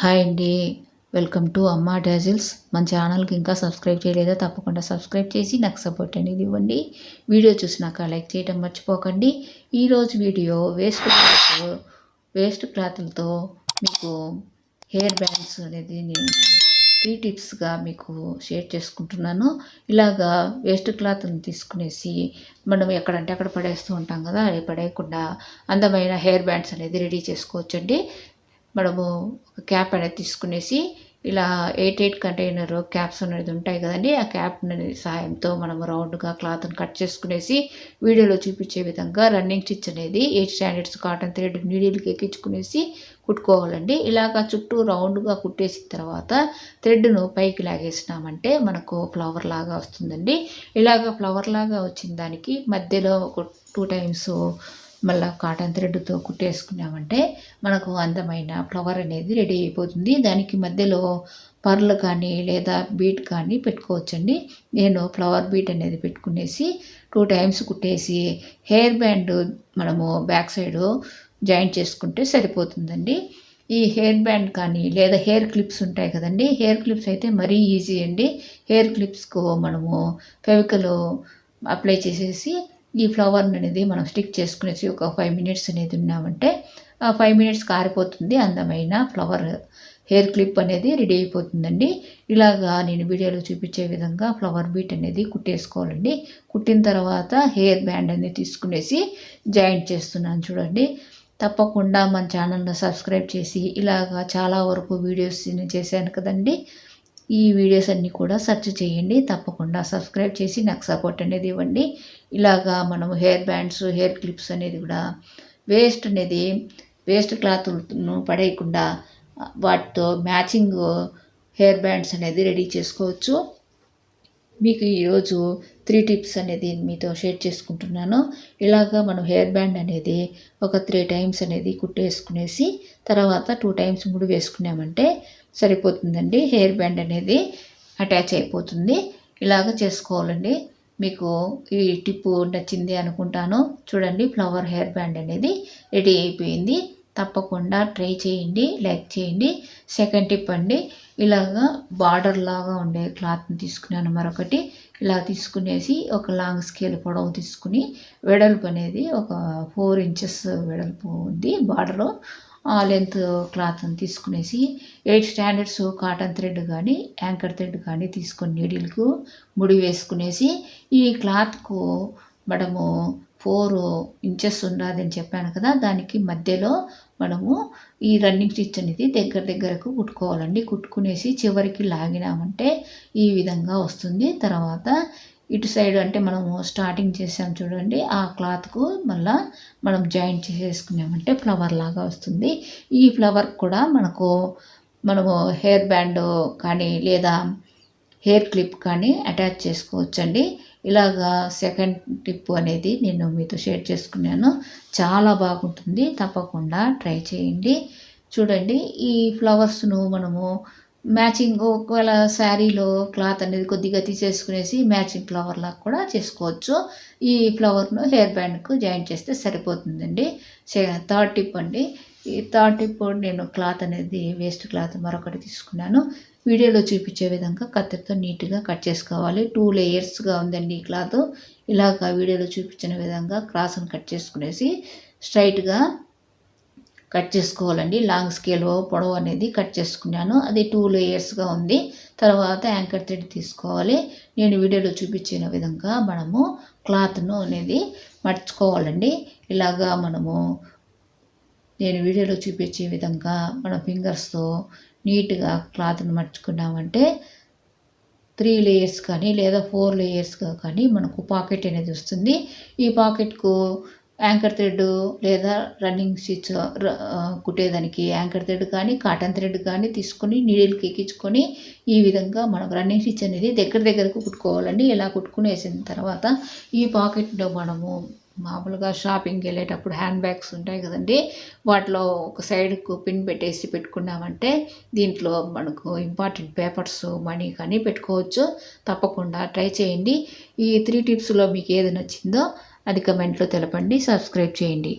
Hi అండి. Welcome to Amma Dazzles. మన ఛానల్కి ఇంకా సబ్స్క్రైబ్ చేయలేదా? తప్పకుండా సబ్స్క్రైబ్ చేసి నాకు సపోర్ట్ అనేది ఇవ్వండి. వీడియో చూసినాక లైక్ చేయడం మర్చిపోకండి. ఈరోజు వీడియో వేస్ట్ క్లాత్ వేస్ట్ క్లాత్లతో మీకు హెయిర్ బ్యాండ్స్ అనేది నేను త్రీ టిప్స్గా మీకు షేర్ చేసుకుంటున్నాను. ఇలాగా వేస్ట్ క్లాత్ని తీసుకునేసి మనం ఎక్కడంటే అక్కడ పడేస్తూ ఉంటాం కదా అది పడేయకుండా అందమైన హెయిర్ బ్యాండ్స్ అనేది రెడీ చేసుకోవచ్చండి. మనము క్యాప్ అనేది తీసుకునేసి ఇలా ఎయిట్ ఎయిట్ కంటైనర్ క్యాప్స్ అనేది ఉంటాయి కదండి ఆ క్యాప్ సాయంతో మనం రౌండ్గా క్లాత్ని కట్ చేసుకునేసి వీడియోలో చూపించే విధంగా రన్నింగ్ స్టిచ్ అనేది ఎయిట్ స్టాండర్డ్స్ కాటన్ థ్రెడ్ నీడిల్కి ఎక్కించుకునేసి కుట్టుకోవాలండి. ఇలాగ చుట్టూ రౌండ్గా కుట్టేసిన తర్వాత థ్రెడ్ను పైకి లాగేసినామంటే మనకు ఫ్లవర్ లాగా వస్తుందండి. ఇలాగ ఫ్లవర్ లాగా వచ్చిన దానికి మధ్యలో ఒక టూ టైమ్స్ మళ్ళీ కాటన్ థ్రెడ్తో కుట్టేసుకున్నామంటే మనకు అందమైన ఫ్లవర్ అనేది రెడీ అయిపోతుంది. దానికి మధ్యలో పర్లు కానీ లేదా బీట్ కానీ పెట్టుకోవచ్చండి. నేను ఫ్లవర్ బీట్ అనేది పెట్టుకునేసి టూ టైమ్స్ కుట్టేసి హెయిర్ బ్యాండ్ మనము బ్యాక్ సైడ్ జాయింట్ చేసుకుంటే సరిపోతుందండి. ఈ హెయిర్ బ్యాండ్ కానీ లేదా హెయిర్ క్లిప్స్ ఉంటాయి కదండి. హెయిర్ క్లిప్స్ అయితే మరీ ఈజీ అండి. హెయిర్ క్లిప్స్కు మనము ఫెవికలు అప్లై చేసేసి ఈ ఫ్లవర్ అనేది మనం స్టిక్ చేసుకునేసి ఒక ఫైవ్ మినిట్స్ అనేది ఉన్నామంటే ఆ ఫైవ్ మినిట్స్ కారిపోతుంది. అందమైన ఫ్లవర్ హెయిర్ క్లిప్ అనేది రెడీ అయిపోతుందండి. ఇలాగా నేను వీడియోలో చూపించే విధంగా ఫ్లవర్ బీట్ అనేది కుట్టేసుకోవాలండి. కుట్టిన తర్వాత హెయిర్ బ్యాండ్ అనేది తీసుకునేసి జాయింట్ చేస్తున్నాను చూడండి. తప్పకుండా మన ఛానల్ను సబ్స్క్రైబ్ చేసి ఇలాగా చాలా వరకు వీడియోస్ చేశాను కదండి. ఈ వీడియోస్ అన్నీ కూడా సెర్చ్ చేయండి. తప్పకుండా సబ్స్క్రైబ్ చేసి నాకు సపోర్ట్ అనేది ఇవ్వండి. ఇలాగా మనము హెయిర్ బ్యాండ్స్ హెయిర్ క్లిప్స్ అనేది కూడా వేస్ట్ అనేది వేస్ట్ క్లాత్ను పడేయకుండా వాటితో మ్యాచింగ్ హెయిర్ బ్యాండ్స్ అనేది రెడీ చేసుకోవచ్చు. మీకు ఈరోజు త్రీ టిప్స్ అనేది మీతో షేర్ చేసుకుంటున్నాను. ఇలాగా మనం హెయిర్ బ్యాండ్ అనేది ఒక త్రీ టైమ్స్ అనేది కుట్టేసుకునేసి తర్వాత టూ టైమ్స్ ముడి వేసుకున్నామంటే సరిపోతుందండి. హెయిర్ బ్యాండ్ అనేది అటాచ్ అయిపోతుంది. ఇలాగ చేసుకోవాలండి. మీకు ఈ టిప్పు నచ్చింది అనుకుంటాను. చూడండి ఫ్లవర్ హెయిర్ బ్యాండ్ అనేది రెడీ అయిపోయింది. తప్పకుండా ట్రై చేయండి లైక్ చేయండి సెకండ్ టిప్ అండి ఇలాగా బార్డర్ లాగా ఉండే క్లాత్ని తీసుకున్నాను మరొకటి. ఇలా తీసుకునేసి ఒక లాంగ్ స్కేల్ పొడవు తీసుకుని వెడల్పు అనేది ఒక ఫోర్ ఇంచెస్ వెడల్పు ఉంది బార్డరు ఆ లెంత్ క్లాత్ని తీసుకునేసి ఎయిట్ స్టాండర్డ్స్ కాటన్ థ్రెడ్ కానీ యాంకర్ థ్రెడ్ కానీ తీసుకొని నీడిల్కు ముడి వేసుకునేసి ఈ క్లాత్కు మనము ఫోర్ ఇంచెస్ ఉన్నదని చెప్పాను కదా దానికి మధ్యలో మనము ఈ రన్నింగ్ స్టిచ్ అనేది దగ్గర దగ్గరకు కుట్టుకోవాలండి. కుట్టుకునేసి చివరికి లాగినామంటే ఈ విధంగా వస్తుంది. తర్వాత ఇటు సైడ్ అంటే మనము స్టార్టింగ్ చేసాం చూడండి ఆ క్లాత్కు మళ్ళా మనం జాయింట్ చేసేసుకున్నామంటే ఫ్లవర్ లాగా వస్తుంది. ఈ ఫ్లవర్ కూడా మనకు మనము హెయిర్ బ్యాండ్ కానీ లేదా హెయిర్ క్లిప్ కానీ అటాచ్ చేసుకోవచ్చండి. ఇలాగా సెకండ్ టిప్ అనేది నేను మీతో షేర్ చేసుకున్నాను. చాలా బాగుంటుంది. తప్పకుండా ట్రై చేయండి. చూడండి ఈ ఫ్లవర్స్ను మనము మ్యాచింగ్ ఒకవేళ శారీలో క్లాత్ అనేది కొద్దిగా తీసేసుకునేసి మ్యాచింగ్ ఫ్లవర్ లాగా కూడా చేసుకోవచ్చు. ఈ ఫ్లవర్ను హెయిర్ బ్యాండ్కు జాయిన్ చేస్తే సరిపోతుందండి. థర్డ్ టిప్ అండి ఈ ఇప్పుడు నేను క్లాత్ అనేది వేస్ట్ క్లాత్ మరొకటి తీసుకున్నాను. వీడియోలో చూపించే విధంగా కత్తితో నీట్గా కట్ చేసుకోవాలి. టూ లేయర్స్గా ఉందండి ఈ క్లాత్. ఇలాగ వీడియోలో చూపించిన విధంగా క్రాస్ని కట్ చేసుకునేసి స్ట్రైట్గా కట్ చేసుకోవాలండి. లాంగ్ స్కేల్ పొడవు అనేది కట్ చేసుకున్నాను. అది టూ లేయర్స్గా ఉంది. తర్వాత యాంకర్ థ్రెడ్ తీసుకోవాలి. నేను వీడియోలో చూపించిన విధంగా మనము క్లాత్ను అనేది మర్చుకోవాలండి. ఇలాగా మనము నేను వీడియోలో చూపించే విధంగా మన ఫింగర్స్తో నీట్గా క్లాత్ని మర్చుకున్నామంటే త్రీ లేయర్స్ కానీ లేదా ఫోర్ లేయర్స్గా కానీ మనకు పాకెట్ అనేది వస్తుంది. ఈ పాకెట్కు యాంకర్ థ్రెడ్ లేదా రన్నింగ్ స్టిచ్ కుట్టేదానికి యాంకర్ థ్రెడ్ కానీ కాటన్ థ్రెడ్ కానీ తీసుకొని నీడిల్కి ఎక్కించుకొని ఈ విధంగా మనం రన్నింగ్ స్టిచ్ అనేది దగ్గర దగ్గరకు కుట్టుకోవాలండి. ఇలా కుట్టుకునేసిన తర్వాత ఈ పాకెట్లో మనము మామూలుగా షాపింగ్కి వెళ్ళేటప్పుడు హ్యాండ్ బ్యాగ్స్ ఉంటాయి కదండి వాటిలో ఒక సైడ్కు పిన్ పెట్టేసి పెట్టుకున్నామంటే దీంట్లో మనకు ఇంపార్టెంట్ పేపర్స్ మనీ కానీ పెట్టుకోవచ్చు. తప్పకుండా ట్రై చేయండి. ఈ త్రీ టిప్స్లో మీకు ఏది నచ్చిందో అది కమెంట్లో తెలపండి సబ్స్క్రైబ్ చేయండి.